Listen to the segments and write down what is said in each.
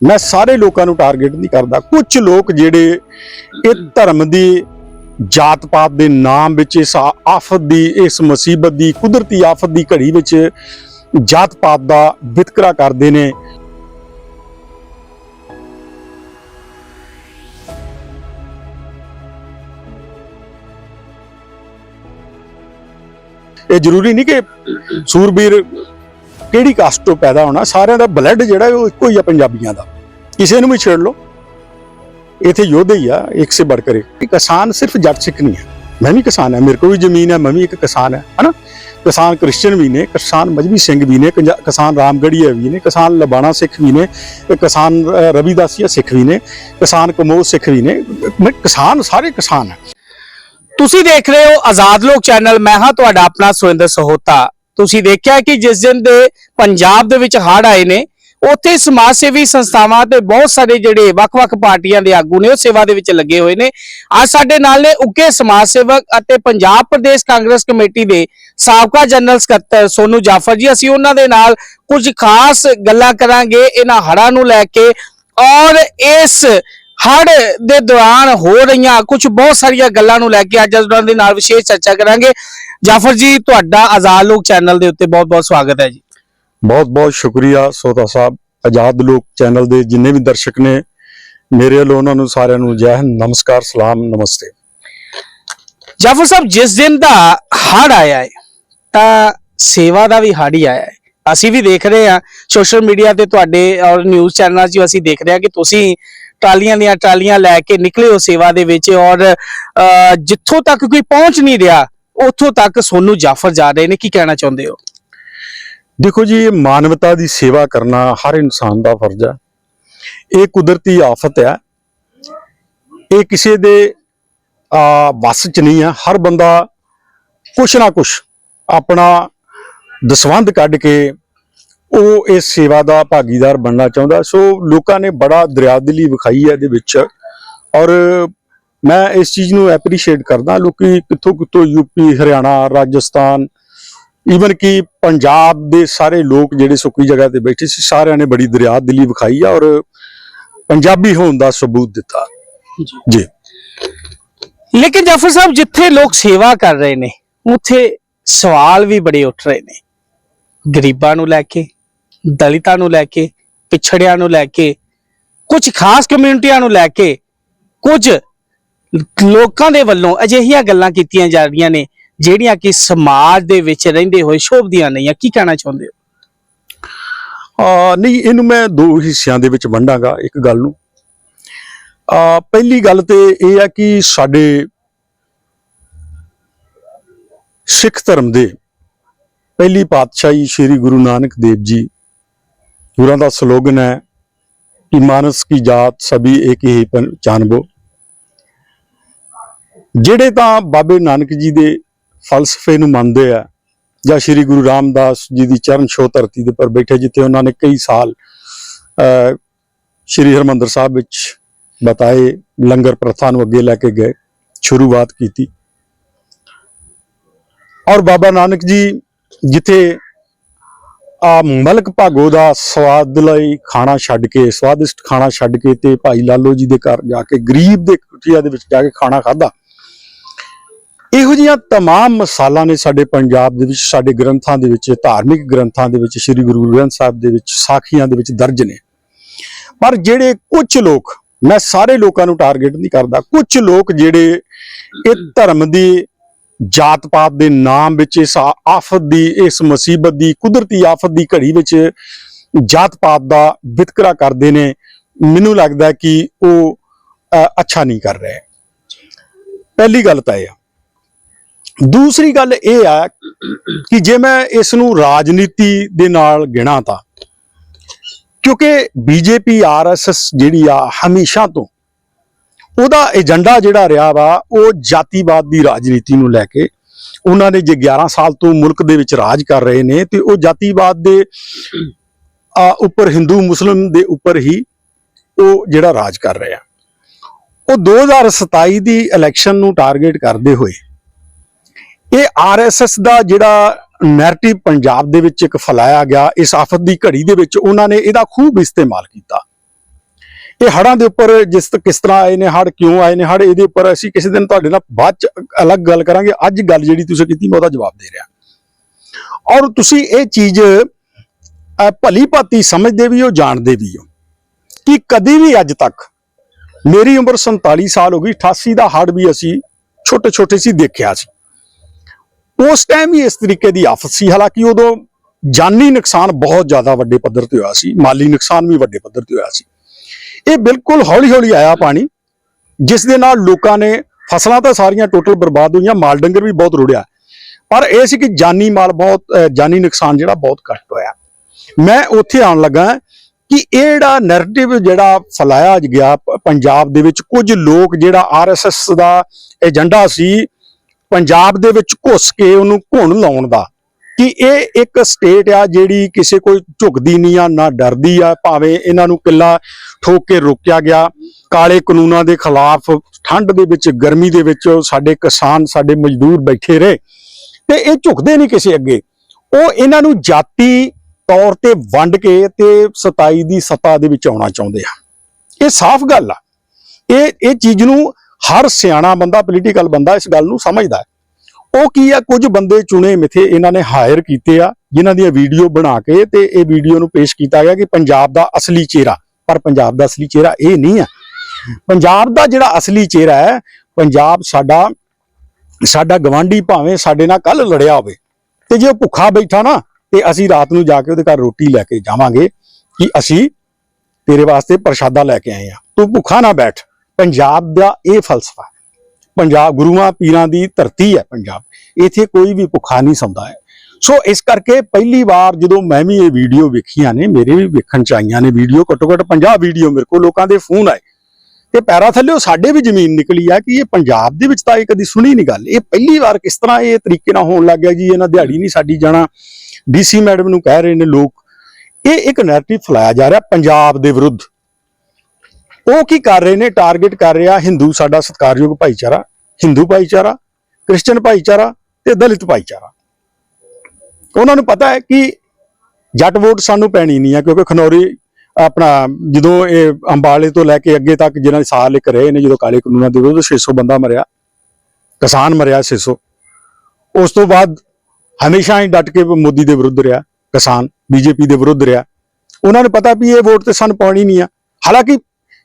ਮੈਂ ਸਾਰੇ ਲੋਕਾਂ ਨੂੰ ਟਾਰਗੇਟ ਨਹੀਂ ਕਰਦਾ। ਕੁਝ ਲੋਕ ਜਿਹੜੇ ਇਹ ਧਰਮ ਦੀ ਜਾਤ ਪਾਤ ਦੇ ਨਾਮ ਵਿੱਚ, ਇਸ ਆਫਤ ਦੀ, ਇਸ ਮੁਸੀਬਤ ਦੀ, ਕੁਦਰਤੀ ਆਫਤ ਦੀ ਘੜੀ ਵਿੱਚ ਜਾਤ ਪਾਤ ਦਾ ਵਿਤਕਰਾ ਕਰਦੇ ਨੇ। ਇਹ ਜ਼ਰੂਰੀ ਨਹੀਂ ਕਿ ਸੂਰਬੀਰ ਕਿਹੜੀ ਕਾਸਟ ਤੋਂ ਪੈਦਾ ਹੋਣਾ, ਸਾਰਿਆਂ ਦਾ ਬਲੱਡ ਜਿਹੜਾ ਹੈ ਉਹ ਇੱਕੋ ਹੀ ਆ ਪੰਜਾਬੀਆਂ ਦਾ। ਕਿਸੇ ਨੂੰ ਵੀ ਛੇੜ ਲਓ। ਇੱਥੇ ਯੋਧੇ ਹੀ ਆ, ਇੱਕ ਸੇ ਬੜ ਕਰੇ। ਕਿਸਾਨ ਸਿਰਫ ਜੱਟ ਸਿੱਖ ਨਹੀਂ ਹੈ। ਮੈਂ ਵੀ ਕਿਸਾਨ ਹਾਂ, ਮੇਰੇ ਕੋਲ ਵੀ ਜ਼ਮੀਨ ਹੈ, ਮੈਂ ਵੀ ਇੱਕ ਕਿਸਾਨ ਹੈ, ਹਨਾ? ਕਿਸਾਨ ਕ੍ਰਿਸਚੀਅਨ ਵੀ ਨੇ, ਕਿਸਾਨ ਮਜਬੀ ਸਿੰਘ ਵੀ ਨੇ ਕਿਸਾਨ ਰਾਮਗੜੀਆ ਵੀ ਨੇ, ਕਿਸਾਨ ਲਬਾਣਾ ਸਿੱਖ ਵੀ ਨੇ ਕਿਸਾਨ ਰਵੀਦਾਸੀਆ ਸਿੱਖ ਵੀ ਨੇ, ਕਿਸਾਨ ਕਮੋਦ ਸਿੱਖ ਵੀ ਨੇ। ਕਿਸਾਨ, ਸਾਰੇ ਕਿਸਾਨ ਹੈ। ਤੁਸੀਂ ਦੇਖ ਰਹੇ ਹੋ ਆਜ਼ਾਦ ਲੋਕ ਚੈਨਲ, ਮੈਂ ਹਾਂ ਤੁਹਾਡਾ ਆਪਣਾ ਸੁਰਿੰਦਰ ਸਹੋਤਾ। ਤੁਸੀਂ ਦੇਖਿਆ ਕਿ ਜਿਸ ਦਿਨ ਦੇ ਪੰਜਾਬ ਦੇ ਵਿੱਚ ਹੜ੍ਹ ਆਏ ਨੇ, ਉੱਥੇ ਸਮਾਜ ਸੇਵੀ ਸੰਸਥਾਵਾਂ ਤੇ ਬਹੁਤ ਸਾਰੇ ਜਿਹੜੇ ਵੱਖ-ਵੱਖ ਪਾਰਟੀਆਂ ਦੇ ਆਗੂ ਨੇ, ਉਹ ਸੇਵਾ ਦੇ ਵਿੱਚ ਲੱਗੇ ਹੋਏ ਨੇ। ਅੱਜ ਸਾਡੇ ਨਾਲ ਨੇ ਉੱਕੇ ਸਮਾਜ ਸੇਵਕ ਅਤੇ ਪੰਜਾਬ ਪ੍ਰਦੇਸ਼ ਕਾਂਗਰਸ ਕਮੇਟੀ ਦੇ ਸਾਬਕਾ ਜਨਰਲ ਸਕੱਤਰ ਸੋਨੂ ਜਾਫਰ ਜੀ। ਅਸੀਂ ਉਹਨਾਂ ਦੇ ਨਾਲ ਕੁਝ ਖਾਸ ਗੱਲਾਂ ਕਰਾਂਗੇ ਇਹਨਾਂ ਹੜ੍ਹਾਂ ਨੂੰ ਲੈ ਕੇ ਔਰ ਇਸ ਹੜ ਦੇ ਦੌਰਾਨ ਹੋ ਰਹੀਆਂ ਕੁਝ ਬਹੁਤ ਸਾਰੀਆਂ ਗੱਲਾਂ ਨੂੰ ਲੈ ਕੇ ਅੱਜ ਉਹਨਾਂ ਦੇ ਨਾਲ ਵਿਸ਼ੇਸ਼ ਚਰਚਾ ਕਰਾਂਗੇ। ਜਾਫਰ ਜੀ ਤੁਹਾਡਾ ਆਜ਼ਾਦ ਲੋਕ ਚੈਨਲ ਦੇ ਉੱਤੇ ਬਹੁਤ-ਬਹੁਤ ਸਵਾਗਤ ਹੈ ਜੀ। ਬਹੁਤ ਬਹੁਤ ਸ਼ੁਕਰੀਆ ਸੋਤਾ ਸਾਹਿਬ। ਆਜ਼ਾਦ ਲੋਕ ਚੈਨਲ ਦੇ ਜਿੰਨੇ ਵੀ ਦਰਸ਼ਕ ਨੇ ਮੇਰੇ ਵੱਲੋਂ ਉਹਨਾਂ ਨੂੰ ਸਾਰਿਆਂ ਨੂੰ ਜੈ ਹਿੰਦ ਨਮਸਕਾਰ ਸਲਾਮ ਨਮਸਤੇ। ਜਾਫਰ ਸਾਹਿਬ ਜਿਸ ਦਿਨ ਦਾ ਹੜ ਆਇਆ ਹੈ ਤਾਂ ਸੇਵਾ ਦਾ ਵੀ ਹੜ ਹੀ ਆਇਆ ਹੈ। ਅਸੀਂ ਵੀ ਦੇਖ ਰਹੇ ਹਾਂ ਸੋਸ਼ਲ ਮੀਡੀਆ ਤੇ ਤੁਹਾਡੇ ਔਰ ਨਿਊਜ਼ ਚੈਨਲਾਂ 'ਚ ਅਸੀਂ ਦੇਖ ਰਹੇ ਹਾਂ ਕਿ ਤੁਸੀਂ ਟਰਾਲੀਆਂ ਦੀਆਂ ਟਰਾਲੀਆਂ ਲੈ ਕੇ ਨਿਕਲੇ ਹੋ ਸੇਵਾ ਦੇ ਵਿੱਚ ਔਰ ਜਿੱਥੋਂ ਤੱਕ ਕੋਈ ਪਹੁੰਚ ਨਹੀਂ ਰਿਹਾ ਉੱਥੋਂ ਤੱਕ ਸੋਨੂ ਜਾਫਰ ਜਾ ਰਹੇ ਨੇ, ਕੀ ਕਹਿਣਾ ਚਾਹੁੰਦੇ ਹੋ? ਦੇਖੋ ਜੀ, ਇਹ ਮਾਨਵਤਾ ਦੀ ਸੇਵਾ ਕਰਨਾ ਹਰ ਇਨਸਾਨ ਦਾ ਫਰਜ਼ ਹੈ। ਇਹ ਕੁਦਰਤੀ ਆਫਤ ਹੈ। ਇਹ ਕਿਸੇ ਦੇ ਆ ਵਸ ਚ ਨਹੀਂ ਹੈ। ਹਰ ਬੰਦਾ ਕੁਛ ਨਾ ਕੁਛ ਆਪਣਾ ਦਸਵੰਧ ਕੱਢ ਕੇ ਉਹ ਇਸ ਸੇਵਾ ਦਾ ਭਾਗੀਦਾਰ ਬਣਨਾ ਚਾਹੁੰਦਾ। ਸੋ ਲੋਕਾਂ ਨੇ ਬੜਾ ਦਰਿਆਦਿਲੀ ਵਿਖਾਈ ਹੈ ਇਹਦੇ ਵਿੱਚ। ਔਰ ਮੈਂ ਇਸ ਚੀਜ਼ ਨੂੰ ਐਪਰੀਸ਼ੀਏਟ ਕਰਦਾ, ਲੋਕੀ ਕਿੱਥੋਂ ਕਿੱਥੋਂ ਯੂਪੀ ਹਰਿਆਣਾ, ਰਾਜਸਥਾਨ ਈਵਨ ਕਿ ਪੰਜਾਬ ਦੇ ਸਾਰੇ ਲੋਕ ਜਿਹੜੇ ਸੁੱਕੀ ਜਗ੍ਹਾ ਤੇ ਬੈਠੇ ਸੀ, ਸਾਰਿਆਂ ਨੇ ਬੜੀ ਦਰਿਆ ਦਰਿਆਦਿਲੀ ਵਿਖਾਈ ਆ ਔਰ ਪੰਜਾਬੀ ਹੋਣ ਦਾ ਸਬੂਤ ਦਿੱਤਾ। ਜੀ। ਲੇਕਿਨ ਜਾਫਰ ਸਾਹਿਬ, ਜਿੱਥੇ ਲੋਕ ਸੇਵਾ ਕਰ ਰਹੇ ਨੇ, ਉੱਥੇ ਸਵਾਲ ਵੀ ਬੜੇ ਉੱਠ ਰਹੇ ਨੇ। ਗਰੀਬਾਂ ਨੂੰ ਲੈ ਕੇ, ਦਲਿਤਾਂ ਨੂੰ ਲੈ ਕੇ, ਪਿਛੜਿਆਂ ਨੂੰ ਲੈ ਕੇ, ਕੁਝ ਖਾਸ ਕਮਿਊਨਿਟੀਆਂ ਨੂੰ ਲੈ ਕੇ, ਕੁਝ ਲੋਕਾਂ ਦੇ ਵੱਲੋਂ ਅਜਿਹੀਆਂ ਗੱਲਾਂ ਕੀਤੀਆਂ ਜਾ ਰਹੀਆਂ ਨੇ, ਜਿਹੜੀਆਂ ਕਿ ਸਮਾਜ ਦੇ ਵਿੱਚ ਰਹਿੰਦੇ ਹੋਏ ਸ਼ੋਭਦੀਆਂ ਨਹੀਂ ਆ। ਕੀ ਕਹਿਣਾ ਚਾਹੁੰਦੇ ਹੋ? ਆ ਨਹੀਂ, ਇਹਨੂੰ ਮੈਂ ਦੋ ਹਿੱਸਿਆਂ ਦੇ ਵਿੱਚ ਵੰਡਾਂਗਾ, ਇੱਕ ਗੱਲ ਨੂੰ। ਆ ਪਹਿਲੀ ਗੱਲ ਤੇ ਇਹ ਆ ਕਿ ਸਾਡੇ ਸਿੱਖ ਧਰਮ ਦੇ ਪਹਿਲੀ ਪਾਤਸ਼ਾਹੀ ਸ੍ਰੀ ਗੁਰੂ ਨਾਨਕ ਦੇਵ ਜੀ, ਗੁਰਾਂ ਦਾ ਸਲੋਗਨ ਹੈ ਕਿ ਮਾਨਸ ਕੀ ਜਾਤ ਸਭੀ ਇੱਕ ਹੀ ਪਛਾਨਬੋ। ਜਿਹੜੇ ਤਾਂ ਬਾਬੇ ਨਾਨਕ ਜੀ ਦੇ ਫਲਸਫੇ ਨੂੰ ਮੰਨਦੇ ਆ ਜਾਂ ਸ੍ਰੀ ਗੁਰੂ ਰਾਮਦਾਸ ਜੀ ਦੀ ਚਰਨ ਛੋਹ ਧਰਤੀ ਦੇ ਉੱਪਰ ਬੈਠੇ ਜਿੱਥੇ ਉਹਨਾਂ ਨੇ ਕਈ ਸਾਲ ਅਹ, ਸ੍ਰੀ ਹਰਮੰਦਰ ਸਾਹਿਬ ਵਿੱਚ ਬਤਾਏ ਲੰਗਰ ਪ੍ਰਥਾ ਨੂੰ ਅੱਗੇ ਲੈ ਕੇ ਗਏ ਸ਼ੁਰੂਆਤ ਕੀਤੀ। ਔਰ ਬਾਬਾ ਨਾਨਕ ਜੀ ਜਿੱਥੇ ਆ ਮਲਕ ਭਾਗੋ ਦਾ ਸਵਾਦ ਲਈ ਖਾਣਾ ਛੱਡ ਕੇ ਸਵਾਦਿਸ਼ਟ ਖਾਣਾ ਛੱਡ ਕੇ ਤੇ ਭਾਈ ਲਾਲੋ ਜੀ ਦੇ ਘਰ ਜਾ ਕੇ ਗਰੀਬ ਦੇ ਕੁਟੀਆ ਦੇ ਵਿੱਚ ਜਾ ਕੇ ਖਾਣਾ ਖਾਦਾ ਇਹੋ ਜਿਹੀਆਂ तमाम ਮਿਸਾਲਾਂ ਨੇ ਸਾਡੇ ਪੰਜਾਬ ਦੇ ਵਿੱਚ ਸਾਡੇ ਗ੍ਰੰਥਾਂ ਦੇ ਵਿੱਚ ਧਾਰਮਿਕ ਗ੍ਰੰਥਾਂ ਦੇ ਵਿੱਚ ਸ੍ਰੀ ਗੁਰੂ ਗ੍ਰੰਥ ਸਾਹਿਬ ਦੇ ਵਿੱਚ ਸਾਖੀਆਂ ਦੇ ਵਿੱਚ ਦਰਜ ਨੇ ਪਰ ਜਿਹੜੇ ਕੁਝ ਲੋਕ ਮੈਂ ਸਾਰੇ ਲੋਕਾਂ ਨੂੰ ਟਾਰਗੇਟ ਨਹੀਂ ਕਰਦਾ ਕੁਝ ਲੋਕ ਜਿਹੜੇ ਇਹ ਧਰਮ ਦੀ ਜਾਤ ਪਾਤ ਦੇ ਨਾਮ ਵਿੱਚ ਇਸ ਆ- ਆਫਤ ਦੀ ਇਸ ਮੁਸੀਬਤ ਦੀ ਕੁਦਰਤੀ ਆਫਤ ਦੀ ਘੜੀ ਵਿੱਚ ਜਾਤ ਪਾਤ ਦਾ ਵਿਤਕਰਾ ਕਰਦੇ ਨੇ ਮੈਨੂੰ ਲੱਗਦਾ ਕਿ ਉਹ ਅ, ਅੱਛਾ ਨਹੀਂ ਕਰ ਰਹੇ ਪਹਿਲੀ ਗੱਲ ਤਾਂ ਇਹ ਆ ਦੂਸਰੀ ਗੱਲ ਇਹ ਆ ਕਿ ਜੇ ਮੈਂ ਇਸ ਨੂੰ ਰਾਜਨੀਤੀ ਦੇ ਨਾਲ ਗਿਣਾ ਤਾਂ, ਕਿਉਂਕਿ ਬੀਜੇਪੀ, ਆਰਐਸਐਸ ਜਿਹੜੀ ਆ ਹਮੇਸ਼ਾ ਤੋਂ, ਉਹਦਾ ਏਜੰਡਾ ਜਿਹੜਾ ਰਿਹਾ ਵਾ, ਉਹ ਜਾਤੀਵਾਦ ਦੀ ਰਾਜਨੀਤੀ ਨੂੰ ਲੈ ਕੇ, ਉਹਨਾਂ ਨੇ ਜੇ 11 ਸਾਲ ਤੋਂ ਮੁਲਕ ਦੇ ਵਿੱਚ ਰਾਜ ਕਰ ਰਹੇ ਨੇ, ਤੇ ਉਹ ਜਾਤੀਵਾਦ ਦੇ ਉੱਪਰ ਹਿੰਦੂ, ਮੁਸਲਮ ਦੇ ਉੱਪਰ ਹੀ ਉਹ ਜਿਹੜਾ ਰਾਜ ਕਰ ਰਹੇ ਆ। ਉਹ 2027 ਦੀ ਇਲੈਕਸ਼ਨ ਨੂੰ ਟਾਰਗੇਟ ਕਰਦੇ ਹੋਏ ਇਹ ਆਰਐਸਐਸ ਦਾ ਜਿਹੜਾ ਨੈਰੇਟਿਵ ਪੰਜਾਬ ਦੇ ਵਿੱਚ ਇੱਕ ਫੈਲਾਇਆ ਗਿਆ, ਇਸ ਆਫਤ ਦੀ ਘੜੀ ਦੇ ਵਿੱਚ ਉਹਨਾਂ ਨੇ ਇਹਦਾ ਖੂਬ ਇਸਤੇਮਾਲ ਕੀਤਾ। ਇਹ ਹੜਾਂ ਦੇ ਉੱਪਰ ਜਿਸ ਕਿਸ ਤਰ੍ਹਾਂ ਆਏ ਨੇ ਹੜ ਕਿਉਂ ਆਏ ਨੇ ਹੜ ਇਹਦੇ ਉੱਪਰ ਅਸੀਂ ਕਿਸੇ ਦਿਨ ਤੁਹਾਡੇ ਨਾਲ ਬਾਅਦ ਚ ਅਲੱਗ ਗੱਲ ਕਰਾਂਗੇ। ਅੱਜ ਗੱਲ ਜਿਹੜੀ ਤੁਸੀਂ ਕੀਤੀ, ਮੈਂ ਉਹਦਾ ਜਵਾਬ ਦੇ ਰਿਹਾ। ਔਰ ਤੁਸੀਂ ਇਹ ਚੀਜ਼ ਭਲੀ ਭਾਤੀ ਸਮਝਦੇ ਵੀ ਹੋ, ਜਾਣਦੇ ਵੀ ਹੋ ਕਿ ਕਦੀ ਵੀ ਅੱਜ ਤੱਕ ਮੇਰੀ ਉਮਰ 47 ਸਾਲ ਹੋ ਗਈ 88 ਦਾ ਹੜ ਵੀ ਅਸੀਂ ਛੋਟੇ ਛੋਟੇ ਸੀ ਦੇਖਿਆ ਸੀ। ਉਸ ਟਾਈਮ ਹੀ ਇਸ ਤਰੀਕੇ ਦੀ ਆਫਤ ਸੀ। ਹਾਲਾਂਕਿ ਉਦੋਂ ਜਾਨੀ ਨੁਕਸਾਨ ਬਹੁਤ ਜ਼ਿਆਦਾ ਵੱਡੇ ਪੱਧਰ ਤੇ ਹੋਇਆ ਸੀ। ਮਾਲੀ ਨੁਕਸਾਨ ਵੀ ਵੱਡੇ ਪੱਧਰ ਤੇ ਹੋਇਆ ਸੀ। ਇਹ ਬਿਲਕੁਲ ਹੌਲੀ ਹੌਲੀ ਆਇਆ ਪਾਣੀ, ਜਿਸ ਦੇ ਨਾਲ ਲੋਕਾਂ ਨੇ ਫਸਲਾਂ ਤਾਂ ਸਾਰੀਆਂ ਟੋਟਲ ਬਰਬਾਦ ਹੋਈਆਂ, ਮਾਲ ਡੰਗਰ ਵੀ ਬਹੁਤ ਰੁੜਿਆ। ਪਰ ਇਹ ਸੀ ਕਿ ਜਾਨੀ ਮਾਲ ਬਹੁਤ ਜਾਨੀ ਨੁਕਸਾਨ ਜਿਹੜਾ ਬਹੁਤ ਘੱਟ ਹੋਇਆ। ਮੈਂ ਉੱਥੇ ਆਉਣ ਲੱਗਾ ਕਿ ਇਹ ਜਿਹੜਾ ਨੈਰੇਟਿਵ ਜਿਹੜਾ ਫੈਲਾਇਆ ਗਿਆ ਪੰਜਾਬ ਦੇ ਵਿੱਚ ਕੁਝ ਲੋਕ ਜਿਹੜਾ ਆਰਐਸਐਸ ਦਾ ਏਜੰਡਾ ਸੀ ਪੰਜਾਬ ਦੇ ਵਿੱਚ ਘੁੱਸ ਕੇ ਉਹਨੂੰ ਘੁਣ ਲਾਉਣ ਦਾ, ਕਿ ਇਹ ਇੱਕ ਸਟੇਟ ਆ ਜਿਹੜੀ ਕਿਸੇ ਕੋਈ ਝੁਕਦੀ ਨਹੀਂ ਆ, ਨਾ ਡਰਦੀ ਆ, ਭਾਵੇਂ ਇਹਨਾਂ ਨੂੰ ਕਿੱਲਾ ਠੋਕ ਕੇ ਰੋਕਿਆ ਗਿਆ, ਕਾਲੇ ਕਾਨੂੰਨਾਂ ਦੇ ਖਿਲਾਫ ਠੰਡ ਦੇ ਵਿੱਚ, ਗਰਮੀ ਦੇ ਵਿੱਚ ਸਾਡੇ ਕਿਸਾਨ, ਸਾਡੇ ਮਜ਼ਦੂਰ ਬੈਠੇ ਰਹੇ, ਤੇ ਇਹ ਝੁਕਦੇ ਨਹੀਂ ਕਿਸੇ ਅੱਗੇ। ਉਹ ਇਹਨਾਂ ਨੂੰ ਜਾਤੀ ਤੌਰ ਤੇ ਵੰਡ ਕੇ ਤੇ 27 ਦੀ ਸੱਤਾ ਦੇ ਵਿੱਚ ਆਉਣਾ ਚਾਹੁੰਦੇ ਆ। ਇਹ ਸਾਫ਼ ਗੱਲ ਆ। ਇਹ ਇਹ ਚੀਜ਼ ਨੂੰ ਹਰ ਸਿਆਣਾ ਬੰਦਾ ਪੋਲੀਟੀਕਲ ਬੰਦਾ ਇਸ ਗੱਲ ਨੂੰ ਸਮਝਦਾ ਹੈ। ਉਹ ਕੀ ਆ ਕੁਝ ਬੰਦੇ ਚੁਣੇ ਮਿਥੇ, ਇਹਨਾਂ ਨੇ ਹਾਇਰ ਕੀਤੇ ਆ, ਜਿਨ੍ਹਾਂ ਦੀਆਂ ਵੀਡੀਓ ਬਣਾ ਕੇ ਤੇ ਇਹ ਵੀਡੀਓ ਨੂੰ ਪੇਸ਼ ਕੀਤਾ ਗਿਆ ਕਿ ਪੰਜਾਬ ਦਾ ਅਸਲੀ ਚਿਹਰਾ। ਪਰ ਪੰਜਾਬ ਦਾ ਅਸਲੀ ਚਿਹਰਾ ਇਹ ਨਹੀਂ ਆ ਪੰਜਾਬ ਦਾ ਜਿਹੜਾ ਅਸਲੀ ਚਿਹਰਾ ਹੈ, ਪੰਜਾਬ ਸਾਡਾ ਸਾਡਾ ਗਵਾਂਢੀ ਭਾਵੇਂ ਸਾਡੇ ਨਾਲ ਕੱਲ ਲੜਿਆ ਹੋਵੇ, ਤੇ ਜੇ ਉਹ ਭੁੱਖਾ ਬੈਠਾ ਨਾ, ਤੇ ਅਸੀਂ ਰਾਤ ਨੂੰ ਜਾ ਕੇ ਉਹਦੇ ਘਰ ਰੋਟੀ ਲੈ ਕੇ ਜਾਵਾਂਗੇ ਕਿ ਅਸੀਂ ਤੇਰੇ ਵਾਸਤੇ ਪ੍ਰਸ਼ਾਦਾ ਲੈ ਕੇ ਆਏ ਆ ਤੂੰ ਭੁੱਖਾ ਨਾ ਬੈਠ। ਪੰਜਾਬ ਦਾ ਇਹ ਫਲਸਫਾ ਹੈ। ਪੰਜਾਬ ਗੁਰੂਆਂ ਪੀਰਾਂ ਦੀ ਧਰਤੀ ਹੈ ਪੰਜਾਬ। ਇੱਥੇ ਕੋਈ ਵੀ ਭੁੱਖਾ ਨਹੀਂ ਸੌਂਦਾ ਹੈ। ਸੋ ਇਸ ਕਰਕੇ ਪਹਿਲੀ ਵਾਰ ਜਦੋਂ ਮੈਂ ਵੀ ਇਹ ਵੀਡੀਓ ਵੇਖੀਆਂ ਨੇ, ਮੇਰੇ ਵੀ ਵੇਖਣ ਚ ਆਈਆਂ ਨੇ ਵੀਡੀਓ, ਘੱਟੋ ਘੱਟ 50 ਵੀਡੀਓ ਮੇਰੇ ਕੋਲ, ਲੋਕਾਂ ਦੇ ਫੋਨ ਆਏ। ਤੇ ਪੈਰਾ ਥੱਲੇ ਸਾਡੇ ਵੀ ਜ਼ਮੀਨ ਨਿਕਲੀ ਆ ਕਿ ਇਹ ਪੰਜਾਬ ਦੇ ਵਿੱਚ ਤਾਂ ਇਹ ਕਦੀ ਸੁਣੀ ਨਹੀਂ ਗੱਲ। ਇਹ ਪਹਿਲੀ ਵਾਰ ਕਿਸ ਤਰ੍ਹਾਂ ਇਹ ਤਰੀਕੇ ਨਾਲ ਹੋਣ ਲੱਗ ਗਿਆ ਜੀ, ਇਹਨਾਂ ਦਿਹਾੜੀ ਨਹੀਂ ਸਾਡੀ ਜਾਣਾ। ਡੀਸੀ ਮੈਡਮ ਨੂੰ ਕਹਿ ਰਹੇ ਨੇ ਲੋਕ, ਇਹ ਇੱਕ ਨੈਰੇਟਿਵ ਫਲਾਇਆ ਜਾ ਰਿਹਾ ਪੰਜਾਬ ਦੇ ਵਿਰੁੱਧ। ਉਹ ਕੀ ਕਰ ਰਹੇ ਨੇ? ਟਾਰਗੇਟ ਕਰ ਰਿਹਾ ਹਿੰਦੂ ਸਾਡਾ ਸਤਿਕਾਰਯੋਗ ਭਾਈਚਾਰਾ ਹਿੰਦੂ ਭਾਈਚਾਰਾ ਕ੍ਰਿਸਚੀਅਨ ਭਾਈਚਾਰਾ ਤੇ ਦਲਿਤ ਭਾਈਚਾਰਾ। ਉਹਨਾਂ ਨੂੰ ਪਤਾ ਹੈ ਕਿ ਜੱਟ ਵੋਟ ਸਾਨੂੰ ਪੈਣੀ ਨਹੀਂ ਆ, ਕਿਉਂਕਿ ਖਨੌਰੀ ਆਪਣਾ ਜਦੋਂ ਇਹ ਅੰਬਾਲੇ ਤੋਂ ਲੈ ਕੇ ਅੱਗੇ ਤੱਕ ਜਿਹਨਾਂ ਦੇ ਸਾਲ ਲਿਖ ਰਹੇ ਨੇ, ਜਦੋਂ ਕਾਲੇ ਕਾਨੂੰਨਾਂ ਦੇ ਵਿਰੁੱਧ 600 ਬੰਦਾ ਮਰਿਆ, ਕਿਸਾਨ ਮਰਿਆ 600 ਉਸ ਤੋਂ ਬਾਅਦ ਹਮੇਸ਼ਾ ਹੀ ਡਟ ਕੇ ਮੋਦੀ ਦੇ ਵਿਰੁੱਧ ਰਿਹਾ, ਕਿਸਾਨ, ਬੀਜੇਪੀ ਦੇ ਵਿਰੁੱਧ ਰਿਹਾ। ਉਹਨਾਂ ਨੂੰ ਪਤਾ ਵੀ ਇਹ ਵੋਟ ਤੇ ਸਾਨੂੰ ਪਾਉਣੀ ਨਹੀਂ ਆ। ਹਾਲਾਂਕਿ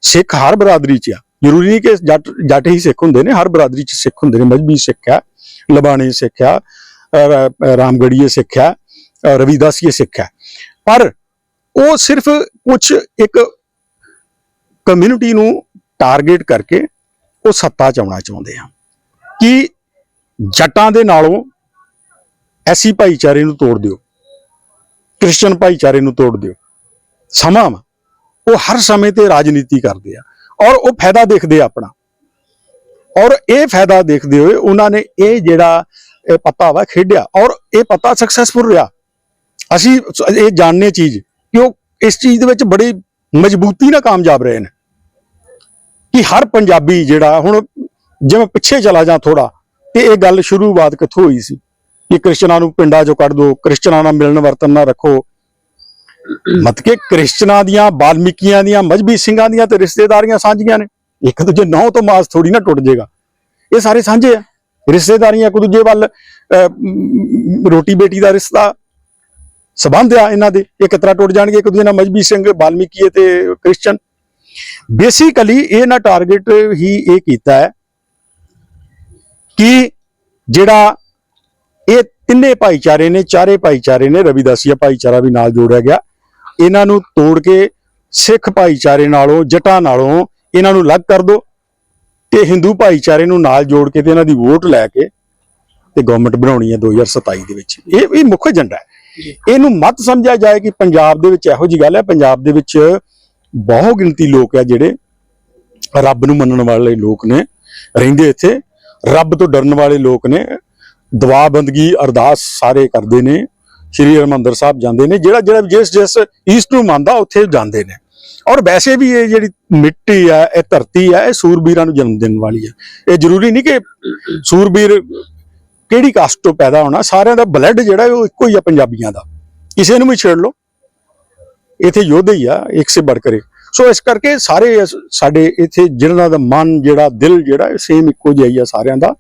ਸਿੱਖ ਹਰ ਬਰਾਦਰੀ ਚ ਆ। ਜ਼ਰੂਰੀ ਨਹੀਂ ਕਿ ਜੱਟ ਜੱਟ ਹੀ ਸਿੱਖ ਹੁੰਦੇ ਨੇ ਹਰ ਬਰਾਦਰੀ ਚ ਸਿੱਖ ਹੁੰਦੇ ਨੇ। ਮਜਬੀ ਸਿੱਖ ਆ ਲਬਾਣੇ ਸਿੱਖ ਆ ਅਹ, ਰਾਮਗੜੀਏ ਸਿੱਖ ਆ ਅਹ, ਰਵਿਦਾਸੀਏ ਸਿੱਖ ਆ ਪਰ ਉਹ ਸਿਰਫ ਕੁਝ ਇੱਕ ਕਮਿਊਨਿਟੀ ਨੂੰ ਟਾਰਗੇਟ ਕਰਕੇ ਉਹ ਸੱਤਾ ਚ ਆਉਣਾ ਚਾਹੁੰਦੇ ਆ। ਕਿ ਜੱਟਾਂ ਦੇ ਨਾਲੋਂ ਐਸੀ ਭਾਈਚਾਰੇ ਨੂੰ ਤੋੜ ਦਿਓ ਕ੍ਰਿਸਚੀਅਨ ਭਾਈਚਾਰੇ ਨੂੰ ਤੋੜ ਦਿਓ। ਸਮਾਂ ਵਾ। ਉਹ ਹਰ ਸਮੇਂ ਤੇ ਰਾਜਨੀਤੀ ਕਰਦੇ ਆ ਔਰ ਉਹ ਫਾਇਦਾ ਦੇਖਦੇ ਆ ਆਪਣਾ। ਔਰ ਇਹ ਫਾਇਦਾ ਦੇਖਦੇ ਹੋਏ ਉਹਨਾਂ ਨੇ ਇਹ ਜਿਹੜਾ ਇਹ ਪੱਤਾ ਵਾ ਖੇਡਿਆ ਔਰ ਇਹ ਪੱਤਾ ਸਕਸੈਸਫੁਲ ਰਿਹਾ। ਅਸੀਂ ਇਹ ਜਾਣਨੇ ਚੀਜ਼ ਕਿ ਉਹ ਇਸ ਚੀਜ਼ ਦੇ ਵਿੱਚ ਬੜੀ ਮਜ਼ਬੂਤੀ ਨਾਲ ਕਾਮਯਾਬ ਰਹੇ ਨੇ। ਕਿ ਹਰ ਪੰਜਾਬੀ ਜਿਹੜਾ ਹੁਣ ਜਿਵੇਂ ਪਿੱਛੇ ਚਲਾ ਜਾਂ ਥੋੜਾ ਤੇ ਇਹ ਗੱਲ ਸ਼ੁਰੂਆਤ ਕਿੱਥੋਂ ਹੋਈ ਸੀ ਕਿ ਕ੍ਰਿਸਚਨਾਂ ਨੂੰ ਪਿੰਡਾਂ ਚੋਂ ਕੱਢ ਦਿਓ ਕ੍ਰਿਸਚਨਾਂ ਨਾਲ ਮਿਲਣ ਵਰਤਨ ਨਾ ਰੱਖੋ ਮਤ ਕਿ ਕ੍ਰਿਸਚਨਾਂ ਦੀਆਂ ਬਾਲਮੀਕੀਆਂ ਦੀਆਂ ਮਜਬੀ ਸਿੰਘਾਂ ਦੀਆਂ ਤੇ ਰਿਸ਼ਤੇਦਾਰੀਆਂ ਸਾਂਝੀਆਂ ਨੇ। ਇੱਕ ਦੂਜੇ ਨੌ ਤੋਂ ਮਾਸ ਥੋੜੀ ਨਾ ਟੁੱਟ ਜਾਏਗਾ ਇਹ ਸਾਰੇ ਸਾਂਝੇ ਆ। ਰਿਸ਼ਤੇਦਾਰੀਆਂ ਇੱਕ ਦੂਜੇ ਵੱਲ ਅਹ, ਰੋਟੀ ਬੇਟੀ ਦਾ ਰਿਸ਼ਤਾ ਸਬੰਧ ਆ ਇਹਨਾਂ ਦੇ। ਇਹ ਕਿਤਰਾ ਟੁੱਟ ਜਾਣਗੇ? ਇੱਕ ਦੂਜੇ ਨਾਲ ਮਜਬੀ ਸਿੰਘ ਬਾਲਮੀਕੀ ਤੇ ਕ੍ਰਿਸਚਨ। ਬੇਸਿਕਲੀ ਇਹ ਨਾ ਟਾਰਗੇਟ ਹੀ ਇਹ ਕੀਤਾ ਹੈ ਕਿ ਜਿਹੜਾ ਇਹ ਤਿੰਨੇ ਭਾਈਚਾਰੇ ਨੇ ਚਾਰੇ ਭਾਈਚਾਰੇ ਨੇ ਰਵਿਦਾਸੀਆ ਭਾਈਚਾਰਾ ਵੀ ਨਾਲ ਜੋੜਿਆ ਗਿਆ। ਇਹਨਾਂ ਨੂੰ ਤੋੜ ਕੇ ਸਿੱਖ ਭਾਈਚਾਰੇ ਨਾਲੋਂ ਜਟਾਂ ਨਾਲੋਂ ਇਹਨਾਂ ਨੂੰ ਅਲੱਗ ਕਰ ਦੋ ਤੇ ਹਿੰਦੂ ਭਾਈਚਾਰੇ ਨੂੰ ਨਾਲ ਜੋੜ ਕੇ ਤੇ ਇਹਨਾਂ ਦੀ ਵੋਟ ਲੈ ਕੇ ਤੇ ਗਵਰਨਮੈਂਟ ਬਣਾਉਣੀ ਹੈ 2027 ਦੇ ਵਿੱਚ। ਇਹ ਇਹ ਮੁੱਖ ਏਜੰਡਾ ਹੈ। ਇਹਨੂੰ ਮਤ ਸਮਝਿਆ ਜਾਏ ਕਿ ਪੰਜਾਬ ਦੇ ਵਿੱਚ ਇਹੋ ਜੀ ਗੱਲ ਹੈ ਪੰਜਾਬ ਦੇ ਵਿੱਚ ਬਹੁ ਗਿਣਤੀ ਲੋਕ ਹੈ ਜਿਹੜੇ ਰੱਬ ਨੂੰ ਮੰਨਣ ਵਾਲੇ ਲੋਕ ਨੇ ਰਹਿੰਦੇ ਇੱਥੇ। ਰੱਬ ਤੋਂ ਡਰਨ ਵਾਲੇ ਲੋਕ ਨੇ। ਦੁਆ ਬੰਦਗੀ ਅਰਦਾਸ ਸਾਰੇ ਕਰਦੇ ਨੇ। ਸ਼੍ਰੀ ਹਰਿਮੰਦਰ ਸਾਹਿਬ ਜਾਂਦੇ ਨੇ, ਜਿਹੜਾ ਜਿਹੜਾ ਜਿਸ ਜਿਸ ਈਸਟ ਨੂੰ ਮੰਨਦਾ, ਉੱਥੇ ਜਾਂਦੇ ਨੇ। ਔਰ ਵੈਸੇ ਵੀ ਇਹ ਜਿਹੜੀ ਮਿੱਟੀ ਆ, ਇਹ ਧਰਤੀ ਆ, ਇਹ ਸੂਰਬੀਰਾਂ ਨੂੰ ਜਨਮ ਦੇਣ ਵਾਲੀ ਹੈ ਇਹ ਜ਼ਰੂਰੀ ਨਹੀਂ ਕਿ ਸੂਰਬੀਰ ਕਿਹੜੀ ਕਾਸਟ ਤੋਂ ਪੈਦਾ ਹੋਣਾ, ਸਾਰਿਆਂ ਦਾ ਬਲੱਡ ਜਿਹੜਾ, ਉਹ ਇੱਕੋ ਹੀ ਆ ਪੰਜਾਬੀਆਂ ਦਾ। ਕਿਸੇ ਨੂੰ ਵੀ ਛੇੜ ਲਓ। ਇੱਥੇ ਯੋਧੇ ਹੀ ਆ, ਇੱਕ ਸੇ ਵੱਧ ਕਰੇ। ਸੋ ਇਸ ਕਰਕੇ ਸਾਰੇ ਸਾਡੇ ਇੱਥੇ ਜਿਹਨਾਂ ਦਾ ਮਨ ਜਿਹੜਾ, ਦਿਲ ਜਿਹੜਾ ਸੇਮ ਇੱਕੋ ਜਿਹਾ ਹੀ ਆ ਸਾਰਿਆਂ ਦਾ।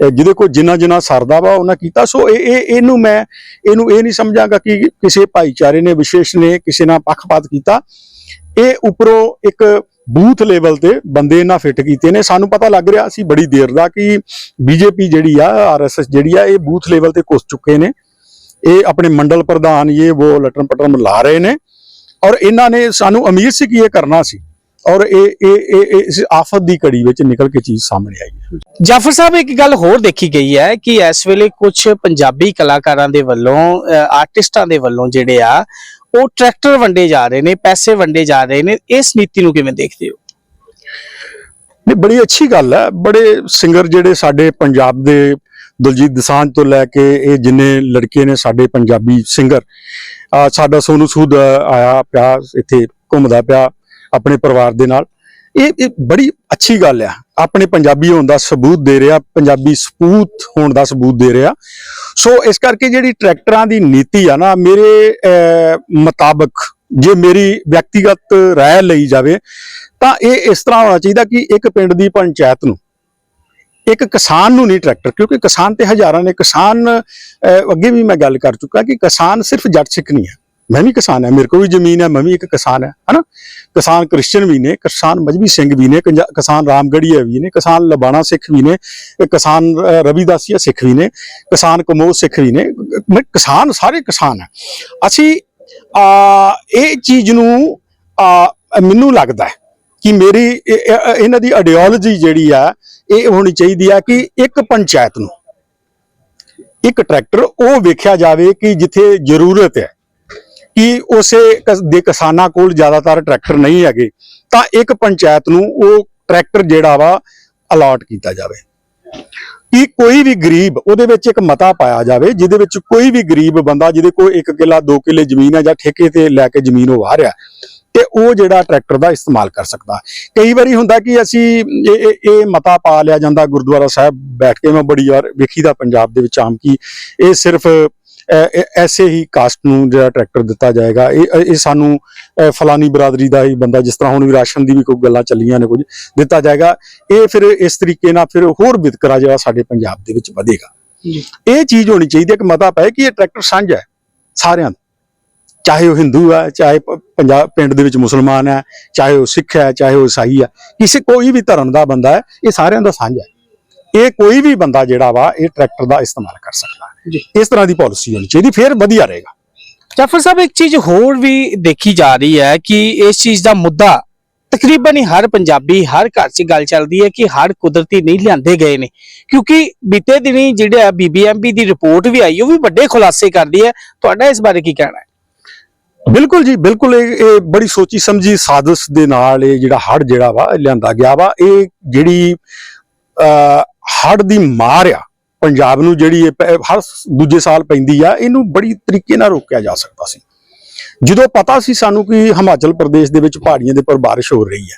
ਜਿਹਦੇ ਕੋਲ ਜਿੰਨਾ ਜਿੰਨਾ ਸਰਦਾ ਵਾ, ਉਹਨਾਂ ਕੀਤਾ। ਸੋ ਇਹ ਇਹ, ਇਹਨੂੰ ਮੈਂ, ਇਹਨੂੰ ਇਹ ਨਹੀਂ ਸਮਝਾਂਗਾ ਕਿ ਕਿਸੇ ਭਾਈਚਾਰੇ ਨੇ ਵਿਸ਼ੇਸ਼ ਨੇ ਕਿਸੇ ਨਾਲ ਪੱਖਪਾਤ ਕੀਤਾ। ਇਹ ਉੱਪਰੋਂ ਇੱਕ ਬੂਥ ਲੈਵਲ ਤੇ ਬੰਦੇ ਇਹਨਾਂ ਫਿੱਟ ਕੀਤੇ ਨੇ। ਸਾਨੂੰ ਪਤਾ ਲੱਗ ਰਿਹਾ ਸੀ ਬੜੀ ਦੇਰ ਦਾ ਕਿ ਬੀਜੇਪੀ ਜਿਹੜੀ ਆ, ਆਰਐਸਐਸ ਜਿਹੜੀ ਆ, ਇਹ ਬੂਥ ਲੈਵਲ ਤੇ ਕੁੱਸ ਚੁੱਕੇ ਨੇ। ਇਹ ਆਪਣੇ ਮੰਡਲ ਪ੍ਰਧਾਨ, ਇਹ ਉਹ ਲਟਣ ਪਟਣ ਲਾ ਰਹੇ ਨੇ। ਔਰ ਇਹਨਾਂ ਨੇ ਸਾਨੂੰ ਉਮੀਦ ਸੀ ਕਿ ਇਹ ਕਰਨਾ ਸੀ। ਔਰ ਇਹ ਇਹ ਇਹ ਇਸ ਆਫਤ ਦੀ ਕੜੀ ਵਿੱਚ ਨਿਕਲ ਕੇ ਚੀਜ਼ ਸਾਹਮਣੇ ਆਈ ਹੈ। ਜਾਫਰ ਸਾਹਿਬ ਇੱਕ ਗੱਲ ਹੋਰ ਦੇਖੀ ਗਈ ਹੈ ਕਿ ਇਸ ਵੇਲੇ ਕੁਝ ਪੰਜਾਬੀ ਕਲਾਕਾਰਾਂ ਦੇ ਵੱਲੋਂ ਆਰਟਿਸਟਾਂ ਦੇ ਵੱਲੋਂ ਜਿਹੜੇ ਆ ਉਹ ਟਰੈਕਟਰ ਵੰਡੇ ਜਾ ਰਹੇ ਨੇ ਪੈਸੇ ਵੰਡੇ ਜਾ ਰਹੇ ਨੇ। ਇਸ ਨੀਤੀ ਨੂੰ ਕਿਵੇਂ ਦੇਖਦੇ ਹੋ? ਨਹੀਂ ਬੜੀ ਅੱਛੀ ਗੱਲ ਹੈ। ਬੜੇ ਸਿੰਗਰ ਜਿਹੜੇ ਸਾਡੇ ਪੰਜਾਬ ਦੇ ਦਲਜੀਤ ਦਸਾਂਝ ਤੋਂ ਲੈ ਕੇ ਇਹ ਜਿੰਨੇ ਲੜਕੇ ਨੇ ਸਾਡੇ ਪੰਜਾਬੀ ਸਿੰਗਰ ਸਾਡਾ ਸੋਨੂ ਸੂਦ ਆਇਆ ਪਿਆ ਇੱਥੇ ਘੁੰਮਦਾ ਪਿਆ। ਆਪਣੇ ਪਰਿਵਾਰ ਦੇ ਨਾਲ। ਇਹ ਇਹ ਬੜੀ ਅੱਛੀ ਗੱਲ ਆ। ਆਪਣੇ ਪੰਜਾਬੀ ਹੋਣ ਦਾ ਸਬੂਤ ਦੇ ਰਿਹਾ, ਪੰਜਾਬੀ ਸਪੂਤ ਹੋਣ ਦਾ ਸਬੂਤ ਦੇ ਰਿਹਾ। ਸੋ ਇਸ ਕਰਕੇ ਜਿਹੜੀ ਟਰੈਕਟਰਾਂ ਦੀ ਨੀਤੀ ਆ ਨਾ, ਮੇਰੇ ਮੁਤਾਬਕ ਜੇ ਮੇਰੀ ਵਿਅਕਤੀਗਤ ਰਾਏ ਲਈ ਜਾਵੇ, ਤਾਂ ਇਹ ਇਸ ਤਰ੍ਹਾਂ ਹੋਣਾ ਚਾਹੀਦਾ ਕਿ ਇੱਕ ਪਿੰਡ ਦੀ ਪੰਚਾਇਤ ਨੂੰ, ਇੱਕ ਕਿਸਾਨ ਨੂੰ ਨਹੀਂ ਟਰੈਕਟਰ, ਕਿਉਂਕਿ ਕਿਸਾਨ ਤੇ ਹਜ਼ਾਰਾਂ ਨੇ, ਕਿਸਾਨ ਅੱਗੇ ਵੀ ਮੈਂ ਗੱਲ ਕਰ ਚੁੱਕਾ ਕਿ ਕਿਸਾਨ ਸਿਰਫ ਜੱਟ ਸਿੱਖ ਨਹੀਂ ਹੈ ਮੈਂ ਵੀ ਕਿਸਾਨ ਹਾਂ, ਮੇਰੇ ਕੋਲ ਵੀ ਜ਼ਮੀਨ ਹੈ, ਮੈਂ ਵੀ ਇੱਕ ਕਿਸਾਨ ਹੈ, ਹਨਾ? ਕਿਸਾਨ ਕ੍ਰਿਸਚੀਅਨ ਵੀ ਨੇ, ਕਿਸਾਨ ਮਜਬੀ ਸਿੰਘ ਵੀ ਨੇ ਕੰਜਾ- ਕਿਸਾਨ ਰਾਮਗੜੀਆ ਵੀ ਨੇ, ਕਿਸਾਨ ਲਬਾਣਾ ਸਿੱਖ ਵੀ ਨੇ ਕਿਸਾਨ ਰਵੀਦਾਸੀਆ ਸਿੱਖ ਵੀ ਨੇ, ਕਿਸਾਨ ਕਮੋਦ ਸਿੱਖ ਵੀ ਨੇ, ਮੈਂ ਕਿਸਾਨ, ਸਾਰੇ ਕਿਸਾਨ ਹੈ। ਅਸੀਂ, ਆ, ਇਹ ਚੀਜ਼ ਨੂੰ, ਆ, ਮੈਨੂੰ ਲੱਗਦਾ ਕਿ ਮੇਰੀ ਇਹਨਾਂ ਦੀ ਆਈਡੀਓਲੋਜੀ ਜਿਹੜੀ ਆ, ਇਹ ਹੋਣੀ ਚਾਹੀਦੀ ਆ ਕਿ ਇੱਕ ਪੰਚਾਇਤ ਨੂੰ, ਇੱਕ ਟਰੈਕਟਰ ਉਹ ਵੇਖਿਆ ਜਾਵੇ ਕਿ ਜਿੱਥੇ ਜ਼ਰੂਰਤ ਹੈ। ਕਿ ਉਸੇ ਕਸ- ਦੇ ਕਿਸਾਨਾਂ ਕੋਲ ਜ਼ਿਆਦਾਤਰ ਟਰੈਕਟਰ ਨਹੀਂ ਹੈਗੇ, ਤਾਂ ਇੱਕ ਪੰਚਾਇਤ ਨੂੰ ਉਹ ਟਰੈਕਟਰ ਜਿਹੜਾ ਵਾ ਅਲਾਟ ਕੀਤਾ ਜਾਵੇ। ਕਿ ਕੋਈ ਵੀ ਗਰੀਬ ਉਹਦੇ ਵਿੱਚ ਇੱਕ ਮਤਾ ਪਾਇਆ ਜਾਵੇ, ਜਿਹਦੇ ਵਿੱਚ ਕੋਈ ਵੀ ਗਰੀਬ ਬੰਦਾ ਜਿਹਦੇ ਕੋਲ 1 ਕਿੱਲਾ 2 ਕਿੱਲੇ ਜ਼ਮੀਨ ਹੈ ਜਾਂ ਠੇਕੇ ਤੇ ਲੈ ਕੇ ਜ਼ਮੀਨ ਉਹ ਵਾਹ ਰਿਹਾ, ਤੇ ਉਹ ਜਿਹੜਾ ਟਰੈਕਟਰ ਦਾ ਇਸਤੇਮਾਲ ਕਰ ਸਕਦਾ। ਕਈ ਵਾਰੀ ਹੁੰਦਾ ਕਿ ਅਸੀਂ ਇਹ ਇਹ- ਮਤਾ ਪਾ ਲਿਆ ਜਾਂਦਾ, ਗੁਰਦੁਆਰਾ ਸਾਹਿਬ ਬੈਠ ਕੇ ਮੈਂ ਬੜੀ ਵਾਰ ਵੇਖੀਦਾ ਪੰਜਾਬ ਦੇ ਵਿੱਚ ਆਮ ਕਿ ਇਹ ਸਿਰਫ ਐਸੇ ਹੀ ਕਾਸਟ ਨੂੰ ਜਿਹੜਾ ਟਰੈਕਟਰ ਦਿੱਤਾ ਜਾਏਗਾ। ਇਹ ਇਹ ਸਾਨੂੰ ਫਲਾਨੀ ਬਰਾਦਰੀ ਦਾ ਹੀ ਬੰਦਾ ਜਿਸ ਤਰ੍ਹਾਂ ਹੁਣ ਵੀ ਰਾਸ਼ਨ ਦੀ ਵੀ ਕੋਈ ਗੱਲਾਂ ਚੱਲੀਆਂ ਨੇ ਕੁਝ ਦਿੱਤਾ ਜਾਏਗਾ। ਇਹ ਫਿਰ ਇਸ ਤਰੀਕੇ ਨਾਲ ਫਿਰ ਹੋਰ ਵਿਤਕਰਾ ਜਿਹੜਾ ਸਾਡੇ ਪੰਜਾਬ ਦੇ ਵਿੱਚ ਵਧੇਗਾ। ਇਹ ਚੀਜ਼ ਹੋਣੀ ਚਾਹੀਦੀ ਹੈ ਕਿ ਮਤਾ ਪਏ ਕਿ ਇਹ ਟਰੈਕਟਰ ਸਾਂਝਾ ਹੈ ਸਾਰਿਆਂ ਦਾ ਚਾਹੇ ਉਹ ਹਿੰਦੂ ਹੈ ਚਾਹੇ ਪੰਜਾਬ ਪਿੰਡ ਦੇ ਵਿੱਚ ਮੁਸਲਮਾਨ ਹੈ ਚਾਹੇ ਉਹ ਸਿੱਖ ਹੈ ਚਾਹੇ ਉਹ ਈਸਾਈ ਹੈ ਕਿਸੇ ਕੋਈ ਵੀ ਧਰਮ ਦਾ ਬੰਦਾ ਹੈ ਇਹ ਸਾਰਿਆਂ ਦਾ ਸਾਂਝਾ ਹੈ। ਇਹ ਕੋਈ ਵੀ ਬੰਦਾ ਜਿਹੜਾ ਵਾ ਇਹ ਟਰੈਕਟਰ ਦਾ ਇਸਤੇਮਾਲ ਕਰ ਸਕਦਾ। ਇਸ ਤਰ੍ਹਾਂ ਦੀ ਪਾਲਿਸੀ ਹੋਣੀ ਚਾਹੀਦੀ ਫਿਰ ਵਧੀਆ ਰਹੇਗਾ। ਜਾਫਰ ਸਾਹਿਬ ਇੱਕ ਚੀਜ਼ ਹੋਰ ਵੀ ਦੇਖੀ ਜਾ ਰਹੀ ਹੈ ਕਿ ਇਸ ਚੀਜ਼ ਦਾ ਮੁੱਦਾ ਤਕਰੀਬਨ ਹਰ ਪੰਜਾਬੀ ਹਰ ਘਰ 'ਚ ਗੱਲ ਚੱਲਦੀ ਹੈ ਕਿ ਹੜ ਕੁਦਰਤੀ ਨਹੀਂ ਲਿਆਂਦੇ ਗਏ ਨੇ। ਕਿਉਂਕਿ ਬੀਤੇ ਦਿਨੀ ਜਿਹੜਾ ਬੀਬੀਐਮਪੀ ਦੀ ਰਿਪੋਰਟ ਵੀ ਆਈ ਉਹ ਵੀ ਵੱਡੇ ਖੁਲਾਸੇ ਕਰਦੀ ਹੈ। ਤੁਹਾਡਾ ਇਸ ਬਾਰੇ ਕੀ ਕਹਿਣਾ ਹੈ? ਬਿਲਕੁਲ ਜੀ ਬਿਲਕੁਲ ਇਹ ਬੜੀ ਸੋਚੀ ਸਮਝੀ ਸਾਜ਼ਿਸ਼ ਦੇ ਨਾਲ ਇਹ ਜਿਹੜਾ ਹੜ ਜਿਹੜਾ ਵਾ ਲਿਆਂਦਾ ਗਿਆ ਵਾ। ਇਹ ਜਿਹੜੀ ਹੜ ਦੀ ਮਾਰ ਆ, ਪੰਜਾਬ ਨੂੰ ਜਿਹੜੀ ਇਹ ਪ- ਹਰ ਦੂਜੇ ਸਾਲ ਪੈਂਦੀ ਆ, ਇਹਨੂੰ ਬੜੀ ਤਰੀਕੇ ਨਾਲ ਰੋਕਿਆ ਜਾ ਸਕਦਾ ਸੀ। ਜਦੋਂ ਪਤਾ ਸੀ ਸਾਨੂੰ ਕਿ ਹਿਮਾਚਲ ਪ੍ਰਦੇਸ਼ ਦੇ ਵਿੱਚ ਪਹਾੜੀਆਂ ਦੇ ਉੱਪਰ ਬਾਰਿਸ਼ ਹੋ ਰਹੀ ਹੈ,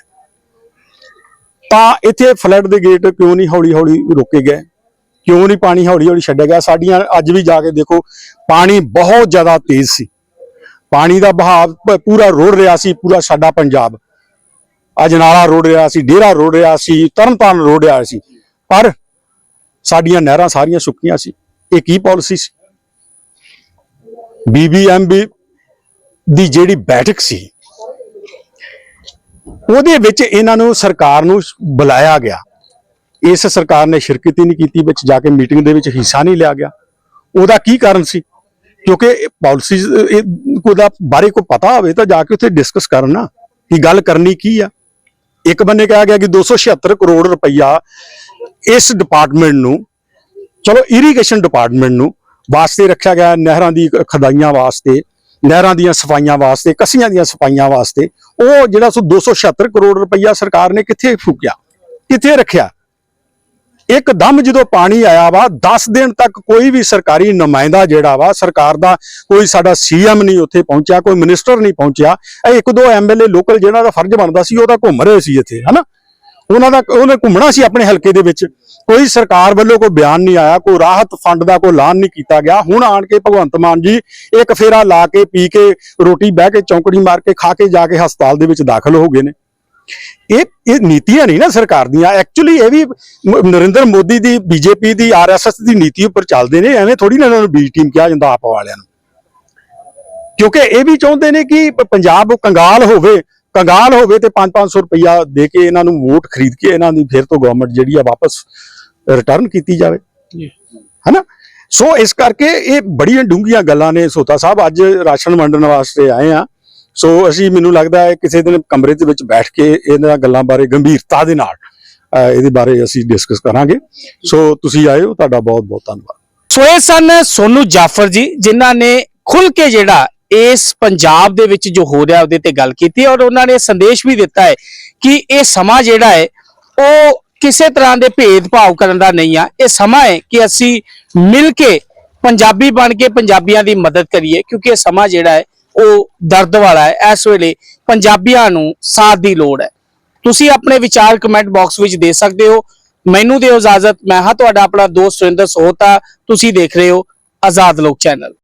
ਤਾਂ ਇੱਥੇ ਫਲੱਡ ਦੇ ਗੇਟ ਕਿਉਂ ਨਹੀਂ ਹੌਲੀ ਹੌਲੀ ਰੋਕੇ ਗਏ? ਕਿਉਂ ਨਹੀਂ ਪਾਣੀ ਹੌਲੀ ਹੌਲੀ ਛੱਡਿਆ ਗਿਆ? ਸਾਡੀਆਂ ਅੱਜ ਵੀ ਜਾ ਕੇ ਦੇਖੋ, ਪਾਣੀ ਬਹੁਤ ਜ਼ਿਆਦਾ ਤੇਜ਼ ਸੀ। ਪਾਣੀ ਦਾ ਬਹਾਵ ਪੂਰਾ ਰੋੜ ਰਿਹਾ ਸੀ, ਪੂਰਾ ਸਾਡਾ ਪੰਜਾਬ। ਅਜਨਾਲਾ ਰੋੜ ਰਿਹਾ ਸੀ, ਡੇਰਾ ਰੋੜ ਰਿਹਾ ਸੀ, ਤਰਨਤਾਰਨ ਰੋੜ ਰਿਹਾ ਸੀ। ਪਰ ਸਾਡੀਆਂ ਨਹਿਰਾਂ ਸਾਰੀਆਂ ਸੁੱਕੀਆਂ ਸੀ। ਇਹ ਕੀ ਪਾਲਿਸੀ ਸੀ? ਬੀਬੀਐਮਬੀ ਦੀ ਜਿਹੜੀ ਬੈਠਕ ਸੀ, ਉਹਦੇ ਵਿੱਚ ਇਹਨਾਂ ਨੂੰ ਸਰਕਾਰ ਨੂੰ ਬੁਲਾਇਆ ਗਿਆ। ਇਸ ਸਰਕਾਰ ਨੇ ਸ਼ਿਰਕਤ ਹੀ ਨਹੀਂ ਕੀਤੀ, ਵਿੱਚ ਜਾ ਕੇ ਮੀਟਿੰਗ ਦੇ ਵਿੱਚ ਹਿੱਸਾ ਨਹੀਂ ਲਿਆ ਗਿਆ। ਉਹਦਾ ਕੀ ਕਾਰਨ ਸੀ? ਕਿਉਂਕਿ ਪਾਲਿਸੀਜ਼ ਉਹਦਾ ਬਾਰੇ ਕੋਈ ਪਤਾ ਹੋਵੇ ਤਾਂ ਜਾ ਕੇ ਉੱਥੇ ਡਿਸਕਸ ਕਰਨ ਨਾ, ਕਿ ਗੱਲ ਕਰਨੀ ਕੀ ਆ? ਇੱਕ ਬੰਨੇ ਕਿਹਾ ਗਿਆ ਕਿ 276 ਕਰੋੜ ਰੁਪਈਆ ਇਸ ਡਿਪਾਰਟਮੈਂਟ ਨੂੰ, ਚਲੋ ਇਰੀਗੇਸ਼ਨ ਡਿਪਾਰਟਮੈਂਟ ਨੂੰ ਵਾਸਤੇ ਰੱਖਿਆ ਗਿਆ, ਨਹਿਰਾਂ ਦੀ ਖਦਾਈਆਂ ਵਾਸਤੇ, ਨਹਿਰਾਂ ਦੀਆਂ ਸਫਾਈਆਂ ਵਾਸਤੇ, ਕਸੀਆਂ ਦੀਆਂ ਸਫਾਈਆਂ ਵਾਸਤੇ, ਉਹ ਜਿਹੜਾ ਸੋ 276 ਕਰੋੜ ਰੁਪਈਆ ਸਰਕਾਰ ਨੇ ਕਿੱਥੇ ਫੂਕਿਆ? ਕਿੱਥੇ ਰੱਖਿਆ? ਇੱਕਦਮ ਜਦੋਂ ਪਾਣੀ ਆਇਆ ਵਾ 10 ਦਿਨ ਤੱਕ ਕੋਈ ਵੀ ਸਰਕਾਰੀ ਨੁਮਾਇੰਦਾ ਜਿਹੜਾ ਵਾ, ਸਰਕਾਰ ਦਾ ਕੋਈ ਸਾਡਾ ਸੀਐਮ ਨਹੀਂ ਉੱਥੇ ਪਹੁੰਚਿਆ, ਕੋਈ ਮਿਨਿਸਟਰ ਨਹੀਂ ਪਹੁੰਚਿਆ, ਇਹ ਇੱਕ ਦੋ ਐਮਐਲਏ ਲੋਕਲ ਜਿਹਨਾਂ ਦਾ ਫਰਜ਼ ਬਣਦਾ ਸੀ, ਉਹ ਤਾਂ ਘੁੰਮ ਰਹੇ ਸੀ ਇੱਥੇ, ਹਨਾ? ਉਹਨਾਂ ਦਾ ਉਹਨੇ ਘੁੰਮਣਾ ਸੀ ਆਪਣੇ ਹਲਕੇ ਦੇ ਵਿੱਚ। ਕੋਈ ਸਰਕਾਰ ਵੱਲੋਂ ਕੋਈ ਬਿਆਨ ਨਹੀਂ ਆਇਆ, ਕੋਈ ਰਾਹਤ ਫੰਡ ਦਾ ਕੋਈ ਐਲਾਨ ਨਹੀਂ ਕੀਤਾ ਗਿਆ। ਹੁਣ ਆਣ ਕੇ ਭਗਵੰਤ ਮਾਨ ਜੀ ਇੱਕ ਫੇਰਾ ਲਾ ਕੇ ਪੀ ਕੇ ਰੋਟੀ ਬਹਿ ਕੇ ਚੌਂਕੜੀ ਮਾਰ ਕੇ ਖਾ ਕੇ ਜਾ ਕੇ ਹਸਪਤਾਲ ਦੇ ਵਿੱਚ ਦਾਖਲ ਹੋ ਗਏ ਨੇ। ਇਹ ਇਹ ਨੀਤੀਆਂ ਨਹੀਂ ਨਾ ਸਰਕਾਰ ਦੀਆਂ। ਐਕਚੁਅਲੀ ਇਹ ਵੀ ਨਰਿੰਦਰ ਮੋਦੀ ਦੀ, ਬੀਜੇਪੀ ਦੀ ਆਰਐਸਐਸ ਦੀ ਨੀਤੀ ਉੱਪਰ ਚੱਲਦੇ ਨੇ। ਐਵੇਂ ਥੋੜੀ ਨਾ ਇਹਨਾਂ ਨੂੰ ਬੀ ਟੀਮ ਕਿਹਾ ਜਾਂਦਾ ਆਪ ਵਾਲਿਆਂ ਨੂੰ। ਕਿਉਂਕਿ ਇਹ ਵੀ ਚਾਹੁੰਦੇ ਨੇ ਕਿ ਪੰਜਾਬ ਕੰਗਾਲ ਹੋਵੇ। ਕੰਗਾਲ ਹੋਵੇ ਤੇ 5-500 ਰੁਪਇਆ ਦੇ ਕੇ ਇਹਨਾਂ ਨੂੰ ਵੋਟ ਖਰੀਦ ਕੇ ਇਹਨਾਂ ਦੀ ਫਿਰ ਤੋਂ ਗਵਰਨਮੈਂਟ ਜਿਹੜੀ ਆ ਵਾਪਸ ਰਿਟਰਨ ਕੀਤੀ ਜਾਵੇ। ਹੈਨਾ? ਸੋ ਇਸ ਕਰਕੇ ਇਹ ਬੜੀਆਂ ਡੂੰਘੀਆਂ ਗੱਲਾਂ ਨੇ। ਸੋਤਾ ਸਾਹਿਬ ਅੱਜ ਰਾਸ਼ਨ ਵੰਡਣ ਵਾਸਤੇ ਆਏ ਆ। ਸੋ ਅਸੀਂ ਮੈਨੂੰ ਲੱਗਦਾ ਹੈ ਕਿਸੇ ਦਿਨ ਕਮਰੇ ਦੇ ਵਿੱਚ ਬੈਠ ਕੇ ਇਹਨਾਂ ਗੱਲਾਂ ਬਾਰੇ ਗੰਭੀਰਤਾ ਦੇ ਨਾਲ ਇਹਦੇ ਬਾਰੇ ਅਸੀਂ ਡਿਸਕਸ ਕਰਾਂਗੇ। ਸੋ ਤੁਸੀਂ ਆਏ ਹੋ ਤੁਹਾਡਾ ਬਹੁਤ ਬਹੁਤ ਧੰਨਵਾਦ। ਸੋ ਇਹ ਸਨ ਸੋਨੂ ਜਾਫਰ ਜੀ ਜਿਨ੍ਹਾਂ ਨੇ ਖੁੱਲ ਕੇ ਜਿਹੜਾ ਇਸ ਪੰਜਾਬ ਦੇ ਵਿੱਚ ਜੋ ਹੋ ਰਿਹਾ, ਉਹਦੇ ਤੇ ਗੱਲ ਕੀਤੀ ਔਰ ਉਹਨਾਂ ਨੇ ਸੰਦੇਸ਼ ਵੀ ਦਿੱਤਾ ਹੈ ਕਿ ਇਹ ਸਮਾਂ ਜਿਹੜਾ ਹੈ, ਉਹ ਕਿਸੇ ਤਰ੍ਹਾਂ ਦੇ ਭੇਦਭਾਵ ਕਰਨ ਦਾ ਨਹੀਂ ਆ। ਇਹ ਸਮਾਂ ਹੈ ਕਿ ਅਸੀਂ ਮਿਲ ਕੇ ਪੰਜਾਬੀ ਬਣ ਕੇ ਪੰਜਾਬੀਆਂ ਦੀ ਮਦਦ ਕਰੀਏ, ਕਿਉਂਕਿ ਇਹ ਸਮਾਂ ਜਿਹੜਾ ਹੈ, ਉਹ ਦਰਦ ਵਾਲਾ ਹੈ। ਇਸ ਵੇਲੇ ਪੰਜਾਬੀਆਂ ਨੂੰ ਸਾਥ ਦੀ ਲੋੜ ਹੈ। ਤੁਸੀਂ ਆਪਣੇ ਵਿਚਾਰ ਕਮੈਂਟ ਬਾਕਸ ਵਿੱਚ ਦੇ ਸਕਦੇ ਹੋ। ਮੈਨੂੰ ਦਿਓ ਇਜਾਜ਼ਤ, ਮੈਂ ਹਾਂ ਤੁਹਾਡਾ ਆਪਣਾ ਦੋਸਤ ਸੁਰਿੰਦਰ ਸੋਹਤਾ, ਤੁਸੀਂ ਦੇਖ ਰਹੇ ਹੋ ਆਜ਼ਾਦ ਲੋਕ ਚੈਨਲ।